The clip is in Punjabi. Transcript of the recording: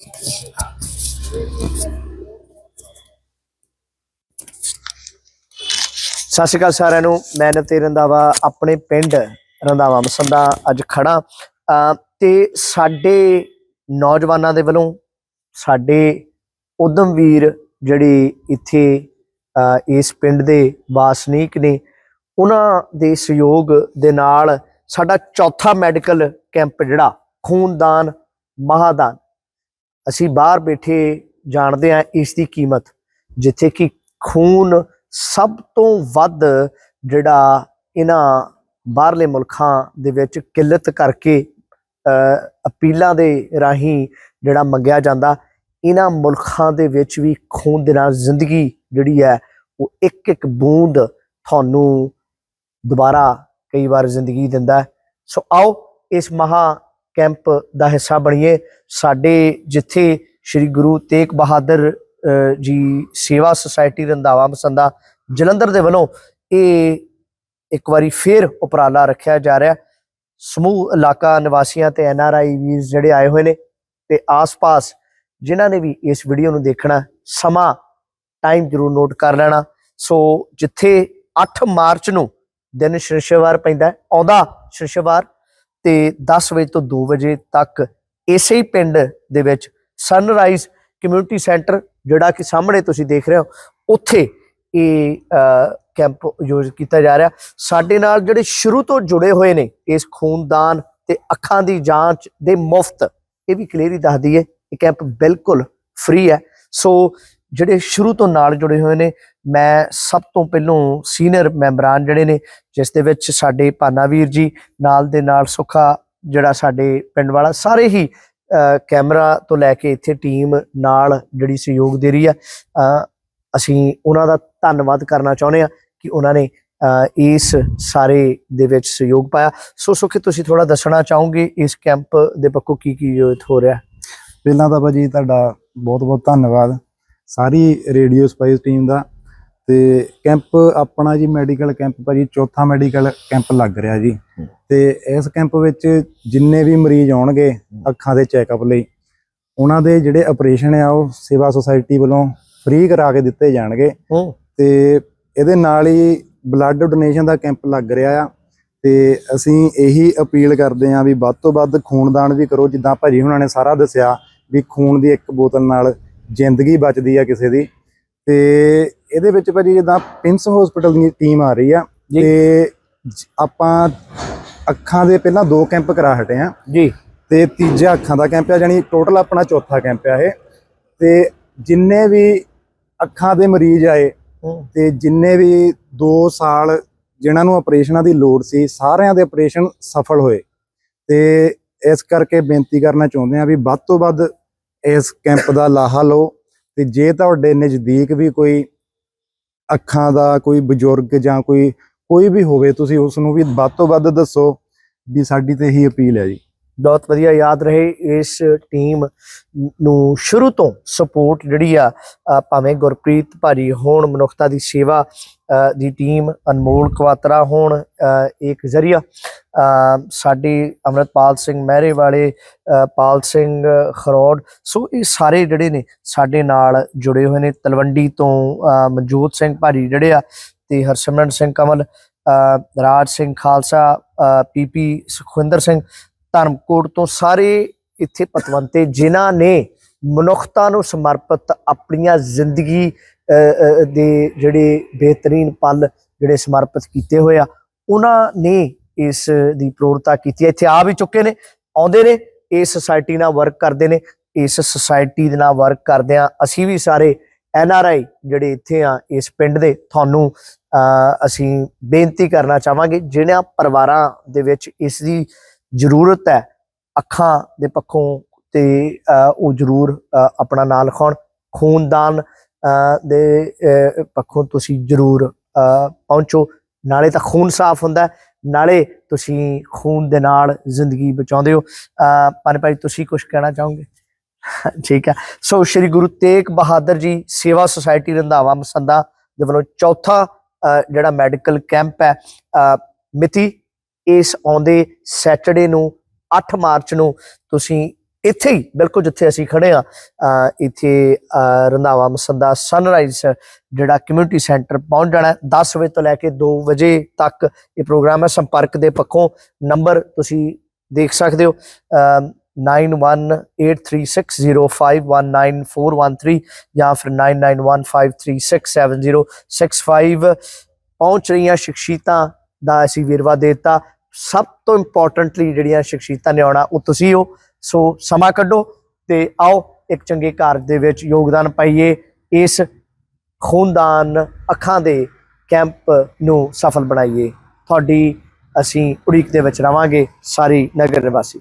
ਸਤਿ ਸ਼੍ਰੀ ਅਕਾਲ ਸਾਰਿਆਂ ਨੂੰ। ਮੈਂ ਨਵਤੇਜ ਰੰਦਾਵਾ ਆਪਣੇ ਪਿੰਡ ਰੰਦਾਵਾ ਮਸੰਦਾ ਅੱਜ ਖੜਾ ਅਹ ਤੇ ਸਾਡੇ ਨੌਜਵਾਨਾਂ ਦੇ ਵੱਲੋਂ ਸਾਡੇ ਉਦਮ ਵੀਰ ਜਿਹੜੇ ਇੱਥੇ ਅਹ ਇਸ ਪਿੰਡ ਦੇ ਵਾਸਨੀਕ ਨੇ, ਉਹਨਾਂ ਦੇ ਸਹਿਯੋਗ ਦੇ ਨਾਲ ਸਾਡਾ ਚੌਥਾ ਮੈਡੀਕਲ ਕੈਂਪ ਜਿਹੜਾ, ਖੂਨਦਾਨ, ਮਹਾਦਾਨ। ਅਸੀਂ ਬਾਹਰ ਬੈਠੇ ਜਾਣਦੇ ਹਾਂ ਇਸ ਦੀ ਕੀਮਤ, ਜਿੱਥੇ ਕਿ ਖੂਨ ਸਭ ਤੋਂ ਵੱਧ ਜਿਹੜਾ ਇਹਨਾਂ ਬਾਹਰਲੇ ਮੁਲਕਾਂ ਦੇ ਵਿੱਚ ਕਿੱਲਤ ਕਰਕੇ ਅਪੀਲਾਂ ਦੇ ਰਾਹੀਂ ਜਿਹੜਾ ਮੰਗਿਆ ਜਾਂਦਾ, ਇਹਨਾਂ ਮੁਲਕਾਂ ਦੇ ਵਿੱਚ ਵੀ ਖੂਨ ਦੇ ਨਾਲ ਜ਼ਿੰਦਗੀ ਜਿਹੜੀ ਹੈ, ਉਹ ਇੱਕ ਇੱਕ ਬੂੰਦ ਤੁਹਾਨੂੰ ਦੁਬਾਰਾ ਕਈ ਵਾਰ ਜ਼ਿੰਦਗੀ ਦਿੰਦਾ ਸੋ ਆਓ ਇਸ ਮਹਾ ਕੈਂਪ ਦਾ ਹਿੱਸਾ ਬਣੀਏ। ਸਾਡੇ ਜਿੱਥੇ ਸ੍ਰੀ ਗੁਰੂ ਤੇਗ ਬਹਾਦਰ ਜੀ ਸੇਵਾ ਸੁਸਾਇਟੀ ਰੰਧਾਵਾ ਮਸੰਦਾ ਜਲੰਧਰ ਦੇ ਵੱਲੋਂ ਇਹ ਇੱਕ ਵਾਰੀ ਫੇਰ ਉਪਰਾਲਾ ਰੱਖਿਆ ਜਾ ਰਿਹਾ। ਸਮੂਹ ਇਲਾਕਾ ਨਿਵਾਸੀਆਂ ਤੇ ਐਨ ਆਰ ਆਈ ਵੀਰ ਜਿਹੜੇ ਆਏ ਹੋਏ ਨੇ ਤੇ ਆਸ-ਪਾਸ ਜਿਨ੍ਹਾਂ ਨੇ ਵੀ ਇਸ ਵੀਡੀਓ ਨੂੰ ਦੇਖਣਾ, ਸਮਾਂ, ਟਾਈਮ ਜ਼ਰੂਰ ਨੋਟ ਕਰ ਲੈਣਾ। ਸੋ ਜਿੱਥੇ 8 ਮਾਰਚ ਨੂੰ ਦਿਨ ਸ਼ਨੀਵਾਰ ਪੈਂਦਾ, ਆਉਂਦਾ ਸ਼ਨੀਵਾਰ ਤੇ 10 ਵਜੇ ਤੋਂ 2 ਵਜੇ ਤੱਕ ਇਸੇ ਹੀ ਪਿੰਡ ਦੇ ਵਿੱਚ ਸਨਰਾਈਜ਼ ਕਮਿਊਨਿਟੀ ਸੈਂਟਰ ਜਿਹੜਾ ਕਿ ਸਾਹਮਣੇ ਤੁਸੀਂ ਦੇਖ ਰਹੇ ਹੋ, ਉੱਥੇ ਇਹ ਕੈਂਪ ਆਯੋਜਿਤ ਕੀਤਾ ਜਾ ਰਿਹਾ। ਸਾਡੇ ਨਾਲ ਜਿਹੜੇ ਸ਼ੁਰੂ ਤੋਂ ਜੁੜੇ ਹੋਏ ਨੇ ਇਸ ਖੂਨਦਾਨ ਤੇ ਅੱਖਾਂ ਦੀ ਜਾਂਚ ਦੇ ਮੁਫਤ, ਇਹ ਵੀ ਕਲੀਅਰੀ ਦੱਸਦੀ ਹੈ ਇਹ ਕੈਂਪ ਬਿਲਕੁਲ ਫ੍ਰੀ ਹੈ। ਸੋ ਜਿਹੜੇ ਸ਼ੁਰੂ ਤੋਂ ਨਾਲ ਜੁੜੇ ਹੋਏ ਨੇ, ਮੈਂ ਸਭ ਤੋਂ ਪਹਿਲੋਂ ਸੀਨੀਅਰ ਮੈਂਬਰਾਨ ਜਿਹੜੇ ਨੇ, ਜਿਸ ਦੇ ਵਿੱਚ ਸਾਡੇ ਭਾਨਾਵੀਰ ਜੀ, ਨਾਲ ਦੇ ਨਾਲ ਸੁਖਾ ਜਿਹੜਾ ਸਾਡੇ ਪਿੰਡ ਵਾਲਾ, ਸਾਰੇ ਹੀ ਕੈਮਰਾ ਤੋਂ ਲੈ ਕੇ ਇੱਥੇ ਟੀਮ ਨਾਲ ਜਿਹੜੀ ਸਹਿਯੋਗ ਦੇ ਰਹੀ ਆ ਅਸੀਂ ਉਹਨਾਂ ਦਾ ਧੰਨਵਾਦ ਕਰਨਾ ਚਾਹੁੰਦੇ ਆ ਕਿ ਉਹਨਾਂ ਨੇ ਇਸ ਸਾਰੇ ਦੇ ਵਿੱਚ ਸਹਿਯੋਗ ਪਾਇਆ। ਸੋ ਸੁਖੀ, ਤੁਸੀਂ ਥੋੜਾ ਦੱਸਣਾ ਚਾਹੋਗੇ ਇਸ ਕੈਂਪ ਦੇ ਪੱਖੋਂ ਕੀ ਕੀ ਯੋਜਿਤ ਹੋ ਰਿਹਾ? ਪਹਿਲਾਂ ਤਾਂ ਭਾਜੀ ਤੁਹਾਡਾ ਬਹੁਤ ਬਹੁਤ ਧੰਨਵਾਦ। ਸਾਰੀ ਰੇਡੀਓ ਸਪਾਈਸ ਟੀਮ ਦਾ ਤੇ ਕੈਂਪ ਆਪਣਾ ਜੀ ਮੈਡੀਕਲ ਕੈਂਪ ਭਾਜੀ ਚੌਥਾ ਮੈਡੀਕਲ ਕੈਂਪ ਲੱਗ ਰਿਹਾ ਜੀ। ਤੇ ਇਸ ਕੈਂਪ ਵਿੱਚ ਜਿੰਨੇ ਵੀ ਮਰੀਜ਼ ਆਉਣਗੇ ਅੱਖਾਂ ਦੇ ਚੈੱਕਅਪ ਲਈ ਉਹਨਾਂ ਦੇ ਜਿਹੜੇ ਆਪਰੇਸ਼ਨ ਆ ਉਹ ਸੇਵਾ ਸੁਸਾਇਟੀ ਵੱਲੋਂ ਫ੍ਰੀ ਕਰਾ ਕੇ ਦਿੱਤੇ ਜਾਣਗੇ। ਤੇ ਇਹਦੇ ਨਾਲ ਹੀ ਬਲੱਡ ਡੋਨੇਸ਼ਨ ਦਾ ਕੈਂਪ ਲੱਗ ਰਿਹਾ ਆ। ਤੇ ਅਸੀਂ ਇਹੀ ਅਪੀਲ ਕਰਦੇ ਹਾਂ ਵੀ ਵੱਧ ਤੋਂ ਵੱਧ ਖੂਨਦਾਨ ਵੀ ਕਰੋ ਜਿੱਦਾਂ ਭਾਜੀ ਹੁਣਾਂ ਨੇ ਸਾਰਾ ਦੱਸਿਆ ਵੀ ਖੂਨ ਦੀ ਇੱਕ ਬੋਤਲ ਨਾਲ ਜ਼ਿੰਦਗੀ ਬਚਦੀ ਆ ਕਿਸੇ ਦੀ। ਤੇ ਇਹਦੇ ਵਿੱਚ ਭਾਜੀ ਜਿੱਦਾਂ ਪਿੰਸ ਹਸਪੀਟਲ ਦੀ ਟੀਮ ਆ ਰਹੀ ਆ। ਤੇ ਆਪਾਂ ਅੱਖਾਂ ਦੇ ਪਹਿਲਾਂ ਦੋ ਕੈਂਪ ਕਰਾ ਹਟੇ ਆ। ਜੀ। ਤੇ ਤੀਜਾ ਅੱਖਾਂ ਦਾ ਕੈਂਪ ਆ ਜਾਨੀ ਟੋਟਲ ਆਪਣਾ ਚੌਥਾ ਕੈਂਪ ਆ ਇਹ। ਤੇ ਜਿੰਨੇ ਵੀ ਅੱਖਾਂ ਦੇ ਮਰੀਜ਼ ਆਏ ਤੇ ਜਿੰਨੇ ਵੀ 2 ਸਾਲ ਜਿਨ੍ਹਾਂ ਨੂੰ ਆਪਰੇਸ਼ਨਾਂ ਦੀ ਲੋੜ ਸੀ ਸਾਰਿਆਂ ਦੇ ਆਪਰੇਸ਼ਨ ਸਫਲ ਹੋਏ। ਤੇ ਇਸ ਕਰਕੇ ਬੇਨਤੀ ਕਰਨਾ ਚਾਹੁੰਦੇ ਆ ਵੀ ਵੱਧ ਤੋਂ ਵੱਧ ਇਸ ਕੈਂਪ ਦਾ ਲਾਹਾ ਲਓ ਤੇ ਜੇ ਤੁਹਾਡੇ ਨਜ਼ਦੀਕ ਵੀ ਕੋਈ ਅੱਖਾਂ ਦਾ ਕੋਈ ਬਜ਼ੁਰਗ ਜਾਂ ਕੋਈ ਕੋਈ ਵੀ ਹੋਵੇ, ਤੁਸੀਂ ਉਸ ਨੂੰ ਵੀ ਵੱਧ ਤੋਂ ਵੱਧ ਦੱਸੋ ਵੀ ਸਾਡੀ ਤੇ ਇਹੀ ਅਪੀਲ ਹੈ ਜੀ। ਬਹੁਤ ਵਧੀਆ ਯਾਦ ਰਹੇ ਇਸ ਟੀਮ ਨੂੰ ਸ਼ੁਰੂ ਤੋਂ ਸਪੋਰਟ ਜਿਹੜੀ ਆ ਭਾਵੇਂ ਗੁਰਪ੍ਰੀਤ ਭਾਜੀ ਹੋਣ ਮਨੁੱਖਤਾ ਦੀ ਸੇਵਾ ਦੀ ਟੀਮ ਅਨਮੋਲ ਕਵਾਤਰਾ ਹੋਣ ਇੱਕ ਜ਼ਰੀਆ ਅ, ਸਾਡੇ ਅਮਰਤਪਾਲ ਸਿੰਘ ਮਹਿਰੇ ਵਾਲੇ ਪਾਲ ਸਿੰਘ ਖਰੋੜ ਸੋ ਇਹ ਸਾਰੇ ਜਿਹੜੇ ਨੇ ਸਾਡੇ ਨਾਲ ਜੁੜੇ ਹੋਏ ਨੇ। ਤਲਵੰਡੀ ਤੋਂ ਮਨਜੋਤ ਸਿੰਘ ਭਾਜੀ ਜਿਹੜੇ ਆ ਤੇ ਹਰਸਿਮਰਨ ਸਿੰਘ ਕਮਲ ਰਾਜ ਸਿੰਘ ਖਾਲਸਾ ਪੀਪੀ ਸੁਖਵਿੰਦਰ ਸਿੰਘ ਧਰਮਕੋਟ ਤੋਂ ਸਾਰੇ ਇੱਥੇ ਪਤਵੰਤੇ ਜਿਨ੍ਹਾਂ ਨੇ ਮਨੁੱਖਤਾ ਨੂੰ ਸਮਰਪਿਤ ਆਪਣੀਆਂ ਜ਼ਿੰਦਗੀ ਅ, ਦੇ ਜਿਹੜੇ ਬਿਹਤਰੀਨ ਪਲ ਜਿਹੜੇ ਸਮਰਪਿਤ ਕੀਤੇ ਹੋਏ ਆ ਉਹਨਾਂ ਨੇ ਇਸ ਦੀ ਪ੍ਰੋੜਤਾ ਕੀਤੀ ਹੈ। ਇੱਥੇ ਆ ਵੀ ਚੁੱਕੇ ਨੇ ਆਉਂਦੇ ਨੇ ਇਸ ਸੁਸਾਇਟੀ ਨਾਲ ਵਰਕ ਕਰਦੇ ਨੇ ਇਸ ਸੁਸਾਇਟੀ ਦੇ ਨਾਲ ਵਰਕ ਕਰਦੇ ਆ। ਅਸੀਂ ਵੀ ਸਾਰੇ ਐਨ ਆਰ ਆਈ ਜਿਹੜੇ ਇੱਥੇ ਆ ਇਸ ਪਿੰਡ ਦੇ ਤੁਹਾਨੂੰ ਅ, ਅਸੀਂ ਬੇਨਤੀ ਕਰਨਾ ਚਾਹਾਂਗੇ ਜਿਨ੍ਹਾਂ ਪਰਿਵਾਰਾਂ ਦੇ ਵਿੱਚ ਇਸ ਦੀ ਜ਼ਰੂਰਤ ਹੈ ਅੱਖਾਂ ਦੇ ਪੱਖੋਂ ਤੇ ਉਹ ਜ਼ਰੂਰ ਆਪਣਾ ਨਾਂ ਲਿਖਾਉਣ। ਖੂਨਦਾਨ ਦੇ ਪੱਖੋਂ ਤੁਸੀਂ ਜ਼ਰੂਰ ਪਹੁੰਚੋ। ਨਾਲੇ ਤਾਂ ਖੂਨ ਸਾਫ਼ ਹੁੰਦਾ ਨਾਲੇ ਤੁਸੀਂ ਖੂਨ ਦੇ ਨਾਲ ਜ਼ਿੰਦਗੀ ਬਚਾਉਂਦੇ ਹੋ। ਅ, ਪਰ ਭਾਈ ਤੁਸੀਂ ਕੁਝ ਕਹਿਣਾ ਚਾਹੋਗੇ? ਠੀਕ ਹੈ। ਸੋ ਸ੍ਰੀ ਗੁਰੂ ਤੇਗ ਬਹਾਦਰ ਜੀ ਸੇਵਾ ਸੁਸਾਇਟੀ ਰੰਧਾਵਾ ਮਸੰਦਾ ਦੇ ਵੱਲੋਂ ਚੌਥਾ ਜਿਹੜਾ ਮੈਡੀਕਲ ਕੈਂਪ ਹੈ ਮਿਤੀ ਇਸ ਆਉਂਦੇ ਸੈਟਰਡੇ ਨੂੰ 8 ਮਾਰਚ ਨੂੰ ਤੁਸੀਂ ਇੱਥੇ ਹੀ, ਬਿਲਕੁਲ ਜਿੱਥੇ ਅਸੀਂ ਖੜੇ ਆ ਇੱਥੇ ਰੰਧਾਵਾ ਮਸੰਦਾ ਸਨਰਾਈਜ਼ ਜਿਹੜਾ ਕਮਿਊਨਿਟੀ ਸੈਂਟਰ ਪਹੁੰਚ ਜਾਣਾ ਹੈ। 10 ਵਜੇ ਤੋਂ ਲੈ ਕੇ 2 ਵਜੇ ਤੱਕ ਇਹ ਪ੍ਰੋਗਰਾਮ ਹੈ ਸੰਪਰਕ ਦੇ ਪੱਖੋਂ ਨੰਬਰ ਤੁਸੀਂ ਦੇਖ ਸਕਦੇ ਹੋ ਅਮ 918360519413 ਜਾਂ ਫਿਰ 9915367065 ਪਹੁੰਚ ਰਹੀਆਂ ਸ਼ਖਸੀਅਤਾਂ ਦਾ ਅਸੀਂ ਵੇਰਵਾ ਦੇ ਦਿੱਤਾ ਸਭ ਤੋਂ ਇੰਪੋਰਟੈਂਟਲੀ ਜਿਹੜੀਆਂ ਸ਼ਖਸੀਅਤਾਂ ਨੇ ਆਉਣਾ ਉਹ ਤੁਸੀਂ ਹੋ। ਸੋ ਸਮਾਂ ਕੱਢੋ ਤੇ ਆਓ ਇੱਕ ਚੰਗੇ ਕਾਰਜ ਦੇ ਵਿੱਚ ਯੋਗਦਾਨ ਪਾਈਏ। ਇਸ ਖੂਨਦਾਨ ਅੱਖਾਂ ਦੇ ਕੈਂਪ ਨੂੰ ਸਫਲ ਬਣਾਈਏ। ਤੁਹਾਡੀ ਅਸੀਂ ਉਡੀਕ ਦੇ ਵਿੱਚ ਰਵਾਂਗੇ। ਸਾਰੀ ਨਗਰ ਨਿਵਾਸੀ।